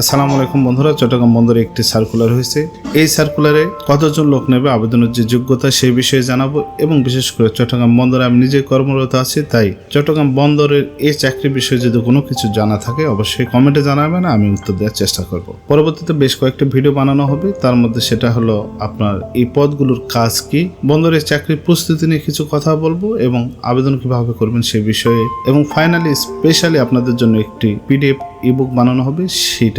আসসালামু আলাইকুম বন্ধুরা, চট্টগ্রাম বন্দরে একটি সার্কুলার হয়েছে। এই সার্কুলারে কতজন লোক নেবে আবেদনের যে যোগ্যতা সেই বিষয়ে জানাব এবং বিশেষ করে চট্টগ্রাম বন্দরে আমি নিজে কর্মরত আছি, তাই চট্টগ্রাম বন্দরের এই চাকরি বিষয়ে যদি কোনো কিছু জানা থাকে অবশ্যই কমেন্টে জানাবেন, আমি উত্তর দেওয়ার চেষ্টা করব। পরবর্তীতে বেশ কয়েকটা ভিডিও বানানো হবে, তার মধ্যে সেটা হলো আপনার এই পদগুলোর কাজ কি বন্দরের চাকরির প্রস্তুতি নিয়ে কিছু কথা বলব এবং আবেদন কীভাবে করবেন সে বিষয়ে, এবং ফাইনালি স্পেশালি আপনাদের জন্য একটি পিডিএফ ইবুক বানানো হবে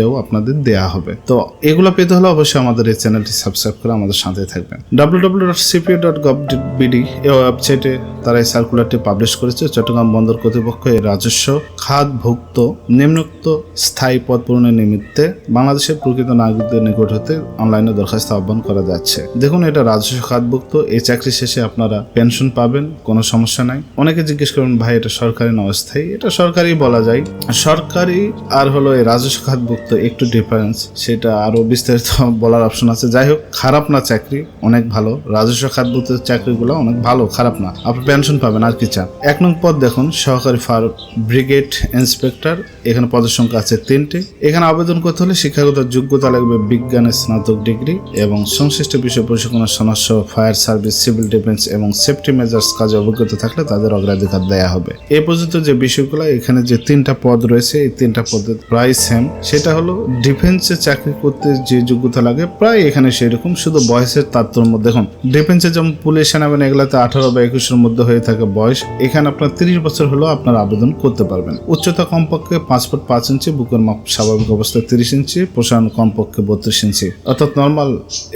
সেটাও আপনাদের দেয়া হবে। তো এগুলো পেতে হলে অবশ্যই আমাদের এই চ্যানেলটি সাবস্ক্রাইব করে আমাদের সাথে থাকবেন। W dot CPA dot gov BD এই ওয়েবসাইটে তারা এই সার্কুলারটি পাবলিশ করেছে। চট্টগ্রাম বন্দর কর্তৃপক্ষ এই রাজস্ব খাতভুক্ত নিম্নোক্ত স্থায়ী পদ পূরণের নিমিত্তে বাংলাদেশের প্রকৃত নাগরিকদের নিকট হতে অনলাইনে দরখাস্ত আহ্বান করা যাচ্ছে। দেখুন, এটা রাজস্ব খাতভুক্ত, এই চাকরি শেষে আপনারা পেনশন পাবেন, কোনো সমস্যা নাই। অনেকে জিজ্ঞেস করবেন, ভাই, এটা সরকারি না অস্থায়ী? এটা সরকারি বলা যায়। সরকারি আর হলো এই রাজস্ব খাতভুক্ত একটু ডিফারেন্স সেটা আরও বিস্তারিত বলার অপশন আছে। যাই হোক, খারাপ না চাকরি, অনেক ভালো। রাজস্ব খাতভুক্ত চাকরিগুলো অনেক ভালো, খারাপ না। আপনি পেনশন পাবেন, আর কি চান? এক নং পদ দেখুন, সহকারী ফার ব্রিগেড ইন্সপেক্টর, এখানে পদের সংখ্যা আছে তিনটে। এখানে আবেদন করতে হলে শিক্ষাগত যোগ্যতা লাগবে বিজ্ঞানের স্নাতক ডিগ্রি এবং সংশ্লিষ্ট বিষয় প্রশিক্ষণের সনদ ফায়ার সার্ভিস, সিভিল ডিফেন্স এবং সেফটি মেজার্স কাজে অভিজ্ঞতা থাকলে তাদের অগ্রাধিকার দেয়া হবে। এ পর্যন্ত যে বিষয়গুলো, এখানে যে তিনটা পদ রয়েছে, এই তিনটা পদের প্রায় সেম সেটা হলো ডিফেন্সে চাকরি করতে যে যোগ্যতা লাগে, প্রায় এখানে সেরকম, শুধু বয়সের তারতম্য। দেখুন, ডিফেন্সে যেমন পুলিশ, সেনাবাহিনী, এগুলাতে আঠারো বা একুশের মধ্যে হয়ে থাকে বয়স, এখানে আপনার তিরিশ বছর হলেও আপনার আবেদন করতে পারবেন। উচ্চতা কমপক্ষে পাঁচ ফুট পাঁচ ইঞ্চি, বুকের মাপ স্বাভাবিক অবস্থায় তিরিশ ইঞ্চি, প্রসারণ কমপক্ষে বত্রিশ ইঞ্চি। অর্থাৎ নর্মাল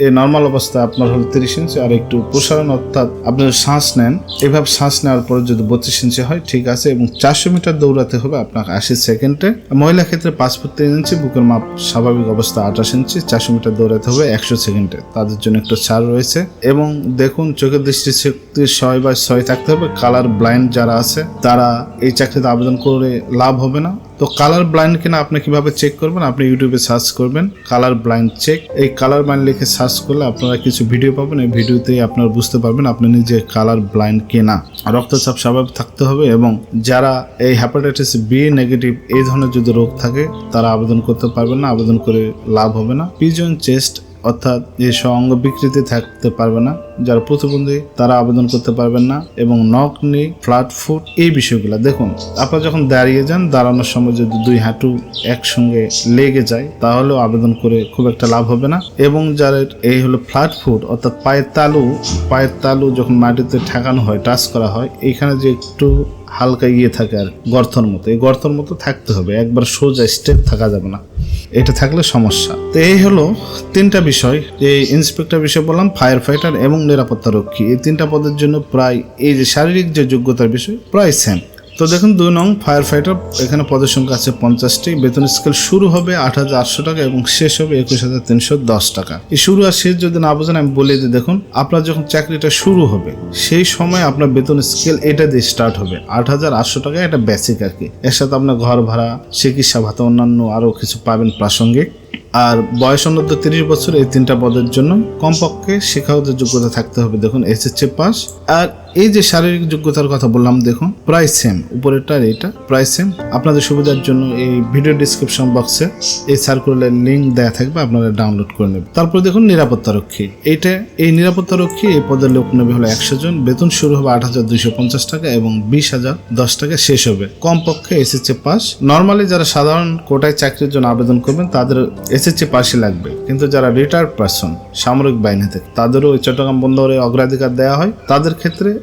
এই নর্মাল অবস্থায় আপনার হলো তিরিশ ইঞ্চি, আর একটু প্রসারণ অর্থাৎ আপনি শ্বাস নেন, এভাবে শ্বাস নেওয়ার পরে যদি বত্রিশ ইঞ্চি হয়, ঠিক আছে, এবং চারশো মিটার দৌড়াতে হবে আপনাকে আশি সেকেন্ডে। মহিলা ক্ষেত্রে পাঁচ ফুট তিন ইঞ্চি, বুকের মাপ স্বাভাবিক অবস্থা আঠাশ ইঞ্চি, চারশো মিটার দৌড়াতে হবে একশো সেকেন্ডে। তাদের জন্য একটু ছাড় রয়েছে। এবং দেখুন, চোখের দৃষ্টি শক্তি ছয় বা ছয় থাকতে হবে। কালার ব্লাইন্ড যারা আছে, তারা এই চাকরিতে আবেদন করে লাভ হবে না। তো কালার ব্লাইন্ড কিনা আপনি কীভাবে চেক করবেন? আপনি ইউটিউবে সার্চ করবেন কালার ব্লাইন্ড চেক এই কালার ব্লাইন্ড লিখে সার্চ করলে আপনারা কিছু ভিডিও পাবেন। এই ভিডিওতে আপনারা বুঝতে পারবেন আপনি নিজে কালার ব্লাইন্ড কিনা। রক্তচাপ স্বাভাবিক থাকতে হবে এবং যারা এই হ্যাপাটাইটিস বি নেগেটিভ এই ধরনের যদি রোগ থাকে, তারা আবেদন করতে পারবেন না, আবেদন করে লাভ হবে না। পিজন চেস্ট অর্থাৎ যে অঙ্গ বিকৃতি থাকতে পারবে না, যারা প্রতিবন্ধী তারা আবেদন করতে পারবেন না, এবং নক নি ফ্ল্যাট ফুট, এই বিষয়গুলো। দেখুন, আপনারা যখন দাঁড়িয়ে যান, দাঁড়ানোর সময় যদি দুই হাঁটু একসঙ্গে লেগে যায়, তাহলেও আবেদন করে খুব একটা লাভ হবে না। এবং যারা এই হলো ফ্ল্যাট ফুট, অর্থাৎ পায়ের তালু পায়ের তালু যখন মাটিতে ঠেকানো হয়, টাচ করা হয়, এখানে যে একটু হালকা ইয়ে থাকে আর গর্তর মতো, এই গর্তর মতো থাকতে হবে। একবার সোজা স্টেপ থাকা যাবে না। এটা থাকলে সমস্যা। তো এই হলো তিনটা বিষয়। যে ইন্সপেক্টর বিষয় বললাম ফায়ার ফাইটার এবং নিরাপত্তা রক্ষী। এই তিনটা পদের জন্য প্রায়, এই যে শারীরিক যে যোগ্যতার বিষয়, প্রায় সেম তো দেখুন দুই নং ফায়ার ফাইটার এখানে পদের সংখ্যা আছে পঞ্চাশটি। বেতন স্কেল শুরু হবে আট হাজার আটশো টাকা এবং শেষ হবে একুশ হাজার তিনশো দশ টাকা। এই শুরু আর শেষ যদি না বোঝেন, আমি বলে দিই, দেখুন, আপনার যখন চাকরিটা শুরু হবে, সেই সময় আপনার বেতন স্কেল এটা দিয়ে স্টার্ট হবে। আট হাজার আটশো টাকা এটা বেসিক আর কি। এর সাথে আপনার ঘর ভাড়া, চিকিৎসা ভাতা, অন্যান্য আরও কিছু পাবেন প্রাসঙ্গিক। আর বয়স অনূর্ধ্ব তিরিশ বছর এই তিনটা পদের জন্য কমপক্ষে শিক্ষাগত যোগ্যতা থাকতে হবে, দেখুন এসএসসি পাস আর এই যে শারীরিক যোগ্যতার কথা বললাম, দেখুন, প্রায় সেম উপরেরটা এটা প্রায় সেম আপনাদের সুবিধার জন্য এই ভিডিও ডিসক্রিপশন বক্সে এই সার্কুলার লিঙ্ক দেওয়া থাকবে, আপনারা ডাউনলোড করে নেবেন। তারপর দেখুন, নিরাপত্তা রক্ষী। এইটা, এই নিরাপত্তা রক্ষী, এই পদের লোক নেবে হলো একশো জন। বেতন শুরু হবে আট হাজার দুইশো পঞ্চাশ টাকা এবং বিশ হাজার দশ টাকা শেষ হবে। কমপক্ষে এসএসসি পাস নর্মালি যারা সাধারণ কোটায় চাকরির জন্য আবেদন করবেন, তাদের এসএসসি পাসই লাগবে। কিন্তু যারা রিটায়ার্ড পারসন সামরিক বাহিনী থেকে তাদেরও ওই চট্টগ্রাম বন্দরে অগ্রাধিকার দেওয়া হয়। তাদের ক্ষেত্রে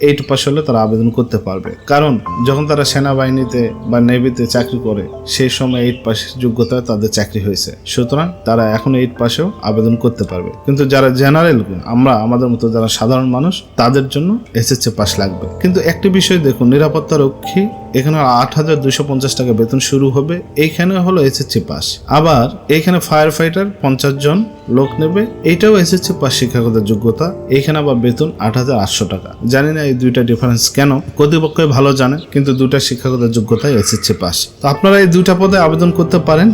এইট পাস হলে তারা আবেদন করতে পারবে। কারণ, যখন তারা সেনাবাহিনীতে বা নেভিতে চাকরি করে, সেই সময় এইট পাস যোগ্যতা তাদের চাকরি হয়েছে। সুতরাং তারা এখন এইট পাসেও আবেদন করতে পারবে। কিন্তু যারা জেনারেল আমরা আমাদের মতো যারা সাধারণ মানুষ, তাদের জন্য এসএসসি পাস লাগবে। কিন্তু একটি বিষয় দেখুন, নিরাপত্তা রক্ষী, এখানে আট হাজার দুশো পঞ্চাশ টাকা বেতন শুরু হবে, এইখানে হলো এসএসসি পাস আবার এইখানে ফায়ার ফাইটার পঞ্চাশ জন লোক নেবে, এইটাও এসএসসি পাস শিক্ষাগত যোগ্যতা, এইখানে আবার বেতন আট হাজার আটশো টাকা। জানি না এই দুইটা ডিফারেন্স কেন? কর্তৃপক্ষ ভালো জানে, কিন্তু দুটা শিক্ষাগত যোগ্যতায় এসএসসি পাস তো আপনারা এই দুইটা পদে আবেদন করতে পারেন,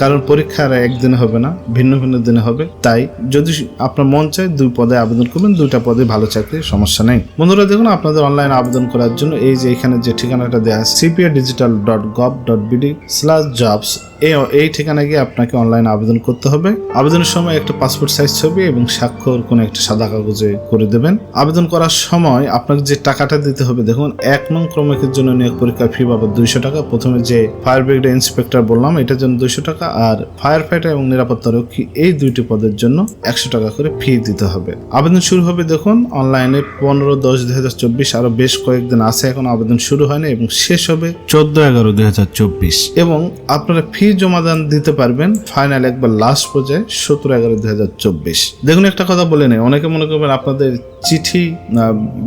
কারণ পরীক্ষা আর একদিনে হবে না, ভিন্ন ভিন্ন দিনে হবে। তাই যদি আপনার মন চায় দুই পদে আবেদন করবেন, দুইটা পদে ভালো চাকরি সমস্যা নেই। বন্ধুরা, দেখুন আপনাদের অনলাইনে আবেদন করার জন্য এই যে এখানে যে ঠিকানাটা দেওয়া CPA digital dot gov dot BD slash jobs এই এই ঠিকানায় গিয়ে আপনাকে অনলাইনে আবেদন করতে হবে। আবেদনের সময় একটা পাসপোর্ট সাইজ ছবি এবং স্বাক্ষর কোনো একটা সাদা কাগজে করে দেবেন। আবেদন করার সময় আপনাকে যে টাকাটা দিতে হবে দেখুন এক নং ক্রমিকের জন্য নিয়োগ পরীক্ষা ফি বাবদ দুইশো টাকা। প্রথমে যে ফায়ার ব্রিগেড ইন্সপেক্টর বললাম এটার জন্য দুইশো টাকা। আর ফায়ার ফাইটার এবং নিরাপত্তা রক্ষী এই দুইটি পদের জন্য একশো টাকা করে ফি দিতে হবে। আবেদন শুরু হবে দেখুন অনলাইনে পনেরো দশ দুই হাজার চব্বিশ আরও বেশ কয়েকদিন আছে এখন আবেদন শুরু হয়নি এবং শেষ হবে চোদ্দ এগারো দুই হাজার চব্বিশ। এবং আপনারা ফি জমা দান দিতে পারবেন ফাইনাল একবার লাস্ট পর্যায়ে সতেরো এগারো দুই হাজার চব্বিশ। দেখুন একটা কথা বলে নেই, অনেকে মনে করবেন আপনাদের চিঠি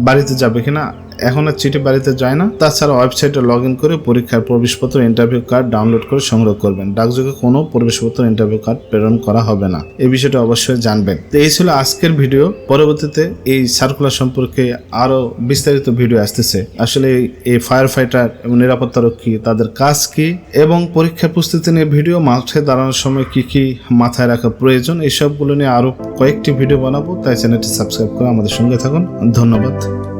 বাড়িতে যাবে কিনা এখন আর চিঠি বাড়িতে যায় না। তাছাড়া ওয়েবসাইটে লগ ইন করে পরীক্ষার প্রবেশপত্র ইন্টারভিউ কার্ড ডাউনলোড করে সংগ্রহ করবেন। ডাকযোগে কোনো প্রবেশপত্র ইন্টারভিউ কার্ড প্রেরণ করা হবে না। এই বিষয়টা অবশ্যই জানবেন। তো এই ছিল আজকের ভিডিও পরবর্তীতে এই সার্কুলার সম্পর্কে আরও বিস্তারিত ভিডিও আসতেছে। আসলে এই- ফায়ার ফাইটার এবং নিরাপত্তা রক্ষী তাদের কাজ কি এবং পরীক্ষার প্রস্তুতি নিয়ে ভিডিও মাঠে দাঁড়ানোর সময় কি কি মাথায় রাখা প্রয়োজন এই সবগুলো নিয়ে আরও কয়েকটি ভিডিও বানাবো। তাই চ্যানেলটি সাবস্ক্রাইব করে আমাদের সঙ্গে থাকুন। ধন্যবাদ।